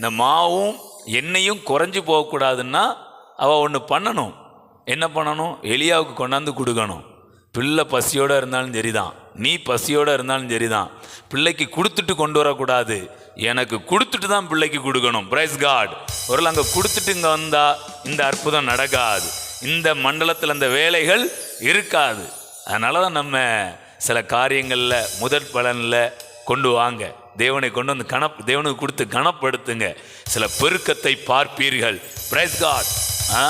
இந்த மாவும் எண்ணெயும் குறைஞ்சு போகக்கூடாதுன்னா அவள் ஒன்று பண்ணணும். என்ன பண்ணணும்? எலியாவுக்கு கொண்டாந்து கொடுக்கணும். பிள்ளை பசியோடு இருந்தாலும் சரிதான். நீ பசியோடு இருந்தாலும் சரிதான். பிள்ளைக்கு கொடுத்துட்டு கொண்டு வரக்கூடாது. எனக்கு கொடுத்துட்டு தான் பிள்ளைக்கு கொடுக்கணும். பிரைஸ் காட் ஒரு அங்கே கொடுத்துட்டு இங்கே வந்தால் இந்த அற்புதம் நடக்காது. இந்த மண்டலத்தில் அந்த வேலைகள் இருக்காது. அதனால தான் நம்ம சில காரியங்களில் முதற் பலனில் கொண்டு வாங்க. தேவனை கொண்டு வந்து கணப் தேவனுக்கு கொடுத்து கனப்படுத்துங்க. சில பெருக்கத்தை பார்ப்பீர்கள். பிரைஸ் காட் ஆ?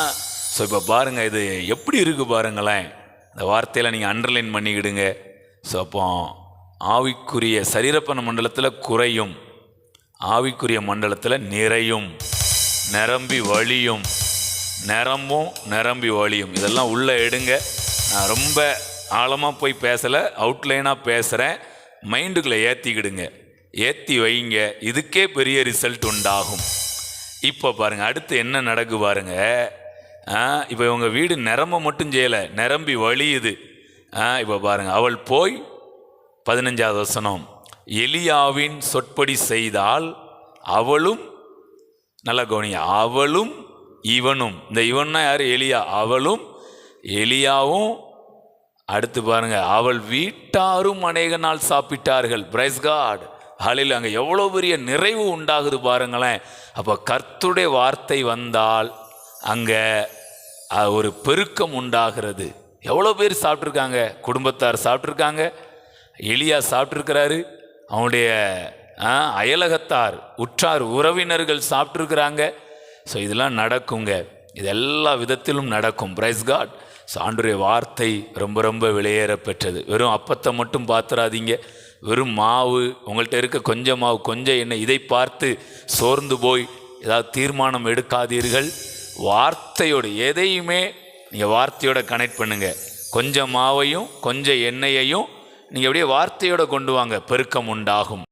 ஸோ இப்போ பாருங்கள் இது எப்படி இருக்குது பாருங்களேன். இந்த வார்த்தையில் நீங்கள் அண்டர்லைன் பண்ணிக்கிடுங்க. ஸோ அப்போ ஆவிக்குரிய சரீரப்பன மண்டலத்தில் குறையும். ஆவிக்குரிய மண்டலத்தில் நிறையும். நிரம்பி வழியும். நிரம்பும் நிரம்பி வழியும். இதெல்லாம் உள்ளே எடுங்க. நான் ரொம்ப ஆழமாக போய் பேசலை அவுட்லைனாக பேசுகிறேன் மைண்டுக்குள்ளே ஏற்றிக்கிடுங்க ஏற்றி வைங்க. இதுக்கே பெரிய ரிசல்ட் உண்டாகும். இப்போ பாருங்கள் அடுத்து என்ன நடக்கு பாருங்க. இப்போ இவங்க வீடு நிரம்ப மட்டும் செய்யலை நிரம்பி வழியுது. ஆ இப்போ பாருங்கள் அவள் போய் பதினஞ்சாவது வசனம் எலியாவின் சொற்படி செய்தால் அவளும் நல்ல கவனி அவளும் இவனும். இந்த இவன்னா யார்? எலியா. அவளும் எலியாவும். அடுத்து பாருங்க அவள் வீட்டாரும் அநேக நாள் சாப்பிட்டார்கள். பிரைஸ் காட் ஹலில் அங்கே எவ்வளோ பெரிய நிறைவு உண்டாகுது பாருங்களேன். அப்போ கர்த்துடைய வார்த்தை வந்தால் அங்கே ஒரு பெருக்கம் உண்டாகிறது. எவ்வளோ பேர் சாப்பிட்ருக்காங்க குடும்பத்தார் சாப்பிட்ருக்காங்க எளியா சாப்பிட்ருக்கிறாரு அவனுடைய ஆ, அயலகத்தார் உற்றார் உறவினர்கள் சாப்பிட்ருக்குறாங்க ஸோ இதெல்லாம் நடக்குங்க. இது எல்லா விதத்திலும் நடக்கும். பிரைஸ் காட் சான்றுடைய வார்த்தை ரொம்ப ரொம்ப வெளியேற பெற்றது வெறும் அப்பத்தை மட்டும் பார்த்துறாதீங்க வெறும் மாவு உங்கள்கிட்ட இருக்க கொஞ்சம் மாவு கொஞ்சம் எண்ணெய் இதை பார்த்து சோர்ந்து போய் ஏதாவது தீர்மானம் எடுக்காதீர்கள். வார்த்தையோடு எதையுமே நீங்கள் வார்த்தையோட கனெக்ட் பண்ணுங்கள் கொஞ்சம் மாவையும் கொஞ்சம் எண்ணெயையும் நீங்கள் அப்படியே வார்த்தையோட கொண்டு வாங்க பெருக்கம் உண்டாகும்.